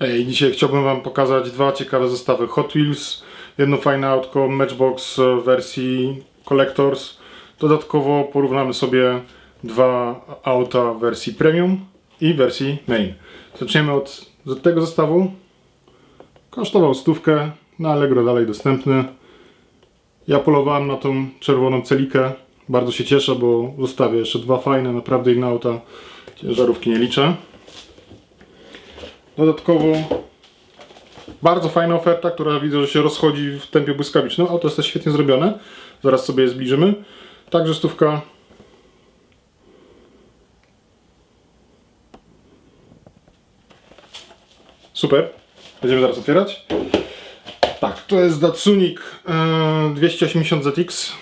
Hej, dzisiaj chciałbym Wam pokazać dwa ciekawe zestawy Hot Wheels. Jedno fajne autko Matchbox w wersji Collectors. Dodatkowo porównamy sobie dwa auta w wersji Premium i wersji Main. Zaczniemy od tego zestawu. Kosztował stówkę, na Allegro dalej dostępny. Ja polowałem na tą czerwoną celikę. Bardzo się cieszę, bo zostawię jeszcze dwa fajne, naprawdę inne auta. Ciężarówki nie liczę. Dodatkowo bardzo fajna oferta, która widzę, że się rozchodzi w tempie błyskawicznym. Auto jest też świetnie zrobione. Zaraz sobie je zbliżymy. Także stówka. Super. Będziemy zaraz otwierać. Tak, to jest Datsunik e, 280 ZX.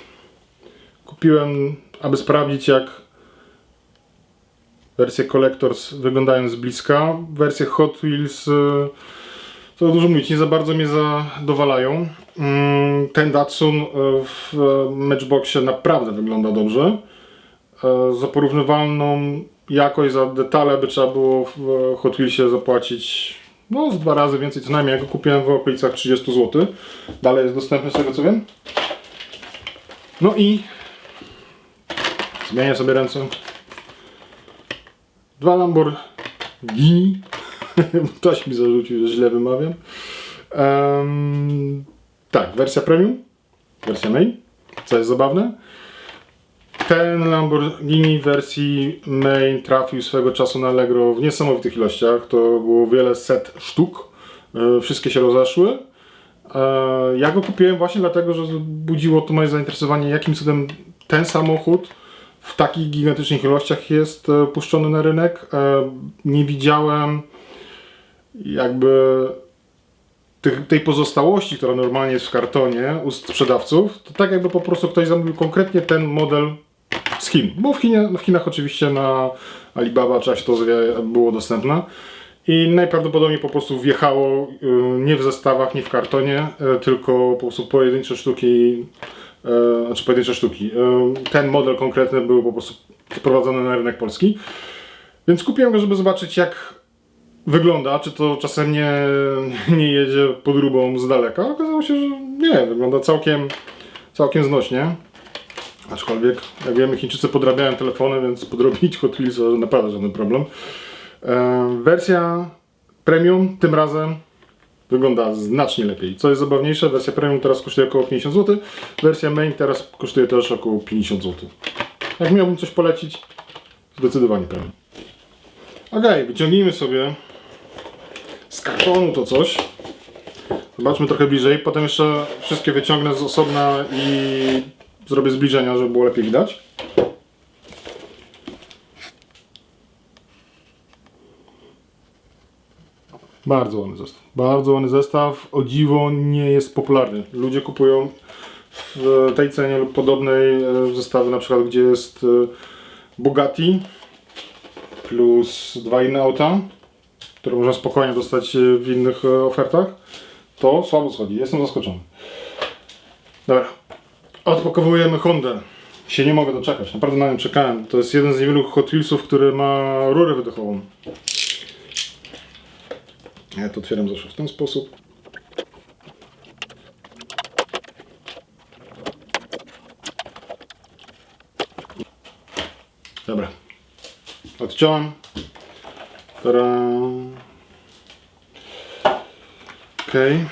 Kupiłem, aby sprawdzić jak wersje Collectors wyglądają z bliska. Wersje Hot Wheels, e, co dużo mówić, nie za bardzo mnie zadowalają. Mm, Ten Datsun e, w Matchboxie naprawdę wygląda dobrze. Za porównywalną jakość, za detale by trzeba było w Hot Wheelsie zapłacić no, z dwa razy więcej co najmniej. Ja go kupiłem w okolicach 30 zł. Dalej jest dostępny z tego co wiem. No i zmienię sobie ręce. Dwa Lamborghini. Ktoś mi zarzucił, że źle wymawiam. Em, tak, wersja premium, wersja main, co jest zabawne. Ten Lamborghini w wersji main trafił swego czasu na Allegro w niesamowitych ilościach. To było wiele set sztuk. E, Wszystkie się rozeszły. E, Ja go kupiłem właśnie dlatego, że budziło to moje zainteresowanie, jakim cudem ten samochód w takich gigantycznych ilościach jest e, puszczony na rynek. E, Nie widziałem jakby tej pozostałości, która normalnie jest w kartonie u sprzedawców, to tak jakby po prostu ktoś zamówił konkretnie ten model z Chin. Bo w, Chinie, w Chinach oczywiście na Alibaba czy Ashtozie było dostępne. I najprawdopodobniej po prostu wjechało y, nie w zestawach, nie w kartonie, y, tylko po prostu pojedyncze sztuki, znaczy pojedyncze sztuki. Y, Ten model konkretny był po prostu sprowadzony na rynek polski. Więc kupiłem go, żeby zobaczyć jak wygląda, czy to czasem nie, nie jedzie podróbą z daleka. Okazało się, że nie, wygląda całkiem, całkiem znośnie. Aczkolwiek, jak wiemy, Chińczycy podrabiają telefony, więc podrobić Hot Wheels naprawdę żaden problem. E, wersja premium tym razem wygląda znacznie lepiej. Co jest zabawniejsze, wersja premium teraz kosztuje około 50 zł, wersja main teraz kosztuje też około 50 zł. Jak miałbym coś polecić, zdecydowanie premium. Okej, wyciągnijmy sobie z kartonu to coś. Zobaczmy trochę bliżej. Potem jeszcze wszystkie wyciągnę z osobna i zrobię zbliżenia, żeby było lepiej widać. Bardzo ładny zestaw. Bardzo ładny zestaw. O dziwo nie jest popularny. Ludzie kupują w tej cenie lub podobnej e, zestawy, na przykład gdzie jest e, Bugatti plus dwa inne auta, które można spokojnie dostać e, w innych ofertach. To słabo schodzi. Jestem zaskoczony. Dobra. Odpakowujemy Hondę. Się nie mogę doczekać. Naprawdę na nią czekałem. To jest jeden z niewielu Hot Wheelsów, który ma rurę wydechową. Ja to otwieram zawsze w ten sposób. Dobra. Odciąłem. Okej.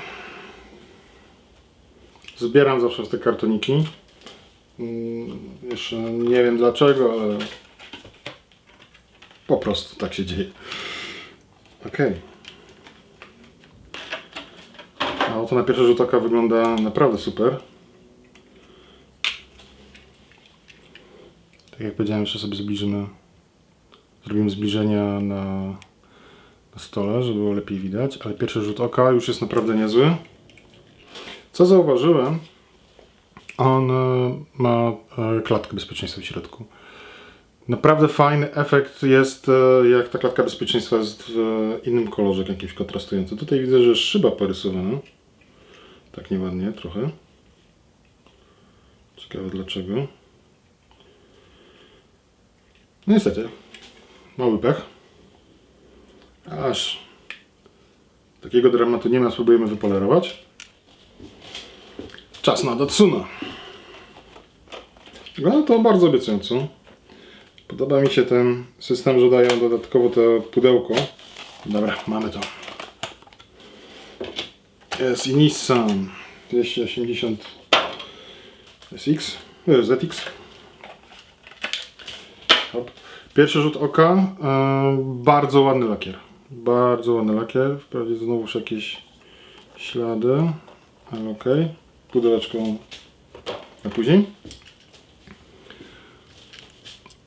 Zbieram zawsze te kartoniki. Mm, Jeszcze nie wiem dlaczego, ale po prostu tak się dzieje. Okej. A oto na pierwszy rzut oka wygląda naprawdę super. Tak jak powiedziałem, jeszcze sobie zbliżymy. Zrobimy zbliżenia na, na stole, żeby było lepiej widać, ale pierwszy rzut oka już jest naprawdę niezły. Co zauważyłem, on e, ma e, klatkę bezpieczeństwa w środku. Naprawdę fajny efekt jest, e, jak ta klatka bezpieczeństwa jest w innym kolorze, jakimś kontrastującym. Tutaj widzę, że szyba porysowana. Tak nieładnie, trochę. Ciekawe dlaczego. No niestety, mały pech. Aż Takiego dramatu nie ma, spróbujemy wypolerować. Czas na Datsuna. No to bardzo obiecująco. Podoba mi się ten system, że dają dodatkowo to pudełko. Dobra, mamy to. Jest i Nissan 280 SX, ZX. Hop. Pierwszy rzut oka, e, bardzo ładny lakier. Bardzo ładny lakier. Wprawdzie znowuż jakieś ślady, ale ok. Pudełeczko na później.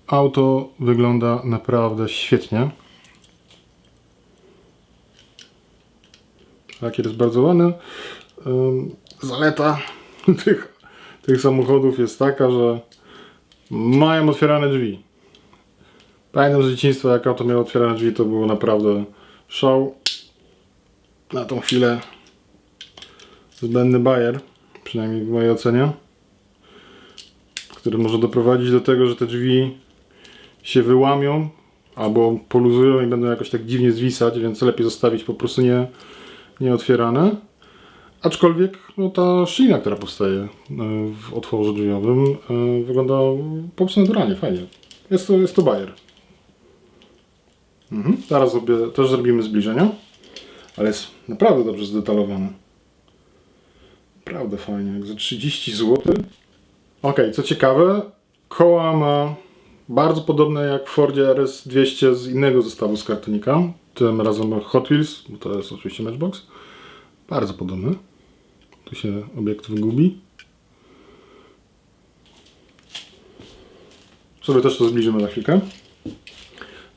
Auto wygląda naprawdę świetnie. Lakier jest bardzo ładny. Zaleta tych, tych samochodów jest taka, że mają otwierane drzwi. Pamiętam z dzieciństwa, jak auto miało otwierane drzwi, to było naprawdę show. Na tą chwilę zbędny bajer, przynajmniej w mojej ocenie, który może doprowadzić do tego, że te drzwi się wyłamią albo poluzują i będą jakoś tak dziwnie zwisać, więc lepiej zostawić po prostu nie, nieotwierane. Aczkolwiek no, ta szlina, która powstaje e, w otworze drzwiowym e, wygląda po prostu naturalnie, fajnie. Jest to, jest to bajer. Mhm. Zaraz sobie też zrobimy zbliżenia, ale jest naprawdę dobrze zdetalowane. Naprawdę fajnie, jak za 30 zł. Ok, co ciekawe, koła ma bardzo podobne jak w Fordzie RS200 z innego zestawu z kartonika. Tym razem Hot Wheels, bo to jest oczywiście Matchbox. Bardzo podobny. Tu się obiekt wygubi. Sobie też to zbliżymy za chwilkę.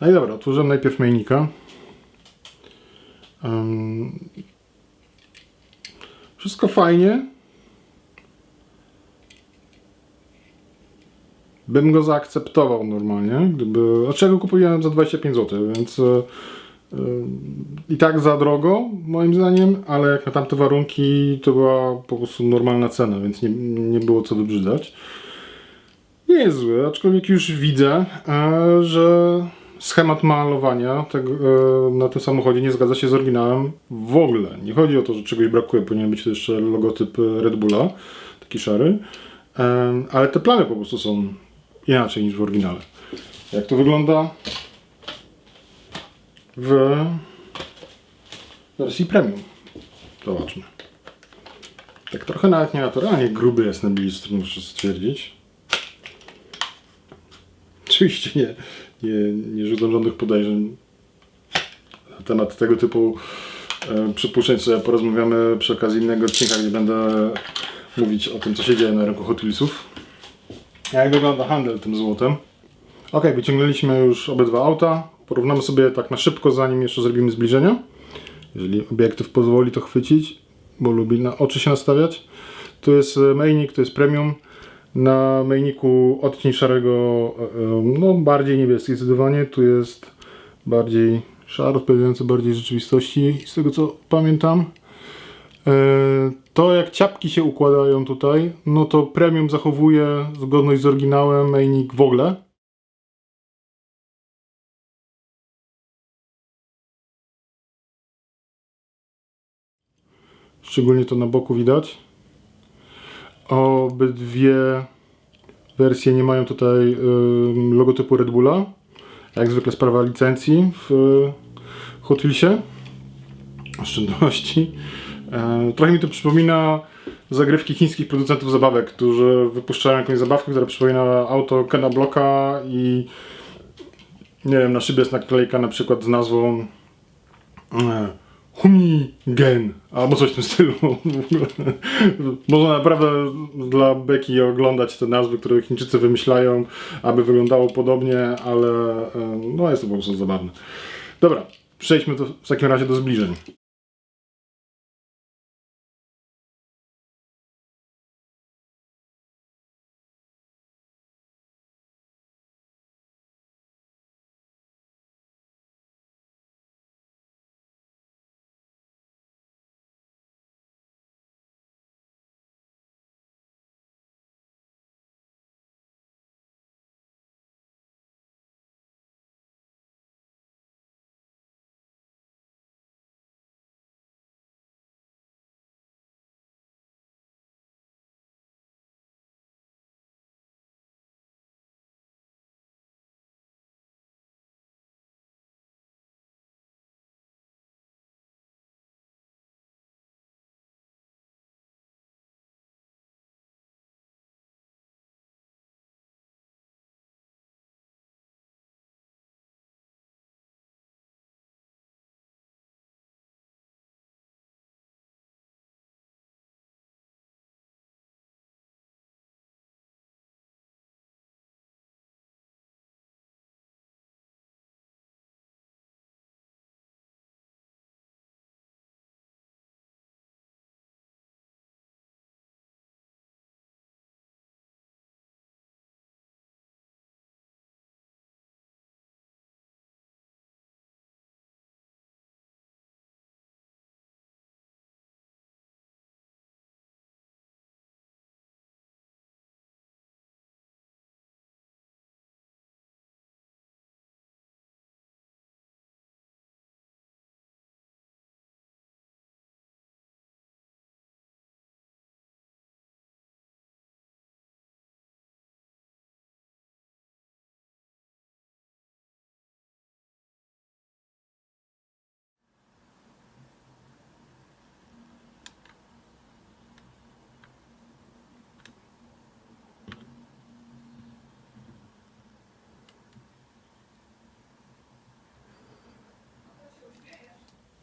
No i dobra, otworzyłem najpierw mainika. Ym, wszystko fajnie. Bym go zaakceptował normalnie, gdyby. Znaczy ja go kupiłem za 25 zł, więc y, i tak za drogo, moim zdaniem, ale jak na tamte warunki to była po prostu normalna cena, więc nie, nie było co wybrzydzać. Nie jest zły, aczkolwiek już widzę, e, że schemat malowania tego, e, na tym samochodzie nie zgadza się z oryginałem w ogóle. Nie chodzi o to, że czegoś brakuje, powinien być to jeszcze logotyp Red Bulla, taki szary, e, ale te plany po prostu są inaczej niż w oryginale. Jak to wygląda w wersji premium? Zobaczmy. Tak trochę nawet nienaturalnie gruby jest na bliższy, muszę stwierdzić. Oczywiście nie, nie, nie rzucam żadnych podejrzeń na temat tego typu e, przypuszczeń, co porozmawiamy przy okazji innego odcinka, gdzie będę mówić o tym, co się dzieje na rynku Hot Wheelsów. Jak wygląda handel tym złotem? Ok, wyciągnęliśmy już obydwa auta. Porównamy sobie tak na szybko, zanim jeszcze zrobimy zbliżenia. Jeżeli obiektyw pozwoli to chwycić, bo lubi na oczy się nastawiać. Tu jest e, mainik, to jest premium. Na mainniku odcień szarego, e, e, no bardziej niebieski zdecydowanie. Tu jest bardziej szary, odpowiadający bardziej rzeczywistości, z tego co pamiętam. To jak ciapki się układają tutaj, no to premium zachowuje zgodność z oryginałem, mainik w ogóle. Szczególnie to na boku widać. Obydwie wersje nie mają tutaj logotypu Red Bulla. Jak zwykle sprawa licencji w y, Hot Wheelsie. Oszczędności. E, trochę mi to przypomina zagrywki chińskich producentów zabawek, którzy wypuszczają jakąś zabawkę, która przypomina auto Kena Blocka i nie wiem, na szybie jest naklejka na przykład z nazwą e, Humigen albo coś w tym stylu. Można naprawdę dla beki oglądać te nazwy, które Chińczycy wymyślają, aby wyglądało podobnie, ale no jest to po prostu zabawne. Dobra, przejdźmy to w takim razie do zbliżeń.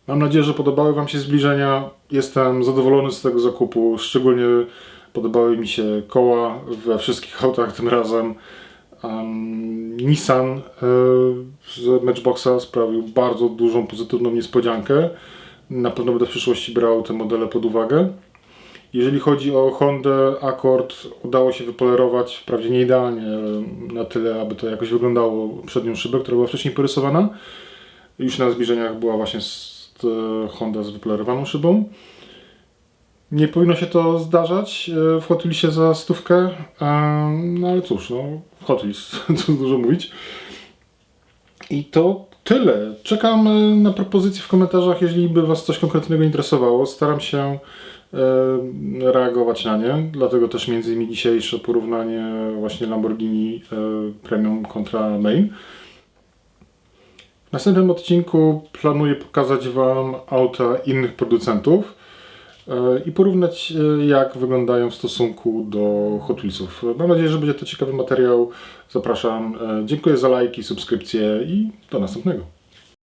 Mam nadzieję, że podobały Wam się zbliżenia. Jestem zadowolony z tego zakupu. Szczególnie podobały mi się koła we wszystkich autach tym razem. Um, Nissan e, z Matchboxa sprawił bardzo dużą pozytywną niespodziankę. Na pewno będę w przyszłości brał te modele pod uwagę. Jeżeli chodzi o Hondę Accord, udało się wypolerować, wprawdzie nie idealnie, na tyle, aby to jakoś wyglądało przednią szybę, która była wcześniej porysowana. Już na zbliżeniach była właśnie e, Honda z wypolerowaną szybą. Nie powinno się to zdarzać w Hot Wheelsie za stówkę, e, no ale cóż, no Hot Wheels, co dużo mówić. I to tyle. Czekam e, na propozycje w komentarzach, jeżeli by Was coś konkretnego interesowało. Staram się reagować na nie, dlatego też między innymi dzisiejsze porównanie właśnie Lamborghini Premium kontra Main. W następnym odcinku planuję pokazać Wam auta innych producentów e, i porównać e, jak wyglądają w stosunku do Hot Wheelsów. Mam nadzieję, że będzie to ciekawy materiał. Zapraszam. E, Dziękuję za lajki, subskrypcje i do następnego.